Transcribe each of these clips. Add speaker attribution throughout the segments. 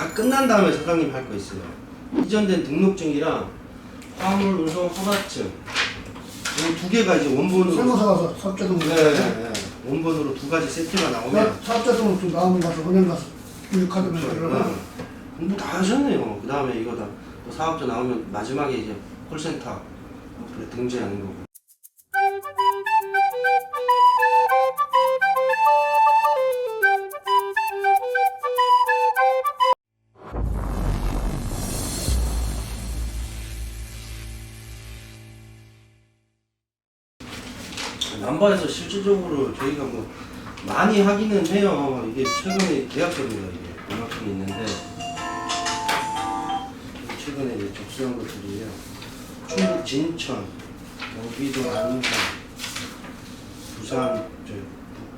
Speaker 1: 다 끝난 다음에 사장님 할 거 있어요. 이전된 등록증이랑 화물 운송 허가증 이 두 개가 이제 원본으로
Speaker 2: 세무사 가서 사업자 등록.
Speaker 1: 네, 네, 네. 원본으로 두 가지 세트가 나오면
Speaker 2: 사업자 등록 좀 나오면 가서 은행 가서 유카드면 들어가.
Speaker 1: 네. 공부 다 하셨네요. 그 다음에 이거 다 또 사업자 나오면 마지막에 이제 콜센터 어플에 등재하는 거고. 남바에서 실질적으로 저희가 뭐 많이 하기는 해요. 이게 최근에 계약서입니다. 이게 이만큼 있는데 최근에 이제 접수한 것들이에요. 충북 진천, 경기도 안산, 부산 저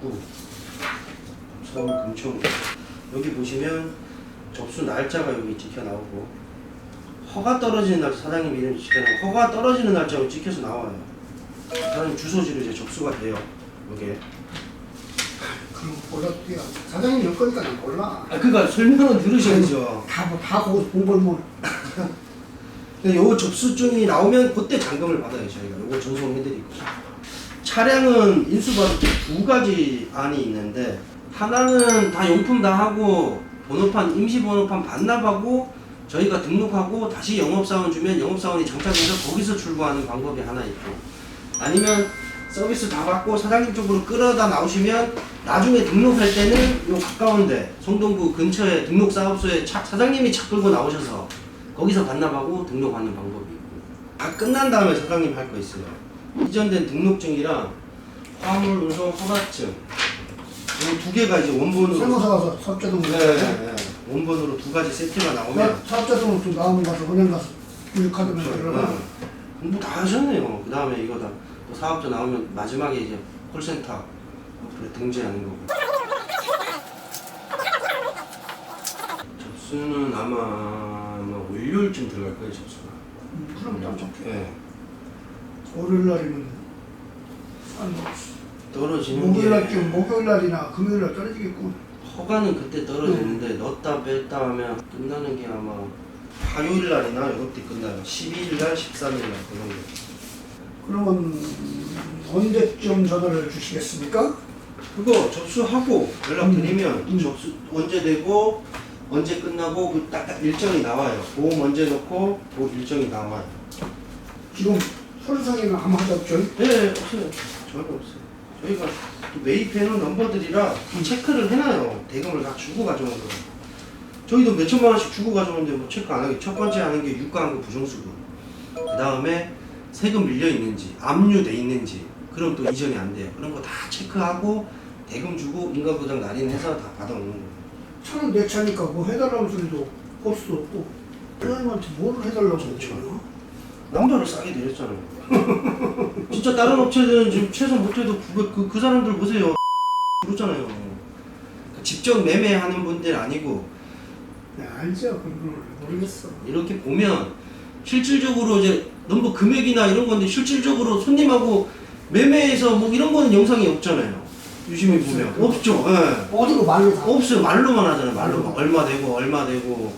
Speaker 1: 북구, 서울 금천 여기 보시면 접수 날짜가 여기 찍혀 나오고 허가 떨어지는 날 사장님 이름 찍혀 나오고 허가 떨어지는 날짜로 찍혀서 나와요. 사장님 주소지로 이제 접수가 돼요. 이게.
Speaker 2: 거 몰라. 야, 사장님 여건니까 난 몰라.
Speaker 1: 아 그니까 설명은 들으셔야죠.
Speaker 2: 다, 뭐, 다 거기서 공부를 뭐.
Speaker 1: 근데 요 접수증이 나오면 그때 잔금을 받아요 저희가. 요거 전송해드리고. 차량은 인수받을 때 두 가지 안이 있는데 하나는 다 용품 다 하고 번호판 임시 번호판 반납하고 저희가 등록하고 다시 영업사원 주면 영업사원이 장착해서 거기서 출고하는 방법이 하나 있고 아니면 서비스 다 받고 사장님 쪽으로 끌어다 나오시면 나중에 등록할 때는 요 가까운데 성동구 근처에 등록 사업소에 차, 사장님이 차 끌고 나오셔서 거기서 반납하고 등록하는 방법이 있고 다 끝난 다음에 사장님 할 거 있어요 이전된 등록증이랑 화물 운송 허가증 이두 개가 이제 원본으로
Speaker 2: 세무사 가서 사업자 등록.
Speaker 1: 네, 네, 네. 원본으로 두 가지 세트가 나오면
Speaker 2: 사업자 등록 좀 나오면 가서 은행 가서 유카드면 들어가.
Speaker 1: 네. 공부 다 하셨네요. 그 다음에 이거 다또 사업자 나오면 마지막에 이제 콜센터 어플에 등재하는 거고. 접수는 아마, 아마 월요일쯤 들어갈 거예요, 접수가.
Speaker 2: 음, 그럼 좀 좋게.
Speaker 1: 예.
Speaker 2: 월요일 날이면 한
Speaker 1: 떨어지는
Speaker 2: 목요일
Speaker 1: 날게
Speaker 2: 지금 목요일 날이나 금요일 날 떨어지겠고.
Speaker 1: 허가는 그때 떨어지는데 넣었다 뺐다 하면 끝나는 게 아마 화요일 날이나 이렇게 끝나요. 12일 날, 13일 날 그런 거.
Speaker 2: 그러면 언제쯤 전화를 주시겠습니까?
Speaker 1: 그거 접수하고 연락드리면
Speaker 2: 음, 음.
Speaker 1: 접수 언제 되고 언제 끝나고 그딱 일정이 나와요. 보험 언제 넣고 그 일정이 나와요.
Speaker 2: 지금 서류상에는 아무 하자 없죠?
Speaker 1: 네, 없어요. 전혀 없어요. 저희가 또 매입해놓은 넘버들이라 체크를 해놔요. 대금을 다 주고 가져온 거. 저희도 몇 천만 원씩 주고 가져오는데 뭐 체크 안 하게 첫 번째 하는 게 유가한 거 부정수급. 그 다음에 세금 밀려 있는지 압류돼 있는지 그럼 또 이전이 안 돼요. 그런 거 다 체크하고 대금 주고 인가부장 날인해서 다 받아오는 거예요.
Speaker 2: 차는 내 차니까 뭐 해달라는 소리도 올 수도 없고 회장님한테 뭘 해달라고
Speaker 1: 그렇죠. 남자를 싸게 내렸잖아요. 진짜 다른 업체들은 지금 최소 못해도 그, 그, 그 사람들 보세요. 그렇잖아요. 그러니까 직접 매매하는 분들 아니고
Speaker 2: 네, 알죠 그걸 모르겠어
Speaker 1: 이렇게 보면 실질적으로 이제 넘버 금액이나 이런 건데 실질적으로 손님하고 매매해서 뭐 이런 거는 영상이 없잖아요. 유심히 보면 없죠. 예.
Speaker 2: 어디고 말로 다
Speaker 1: 없어요. 말로만 하잖아요. 말로만 얼마 되고 얼마 되고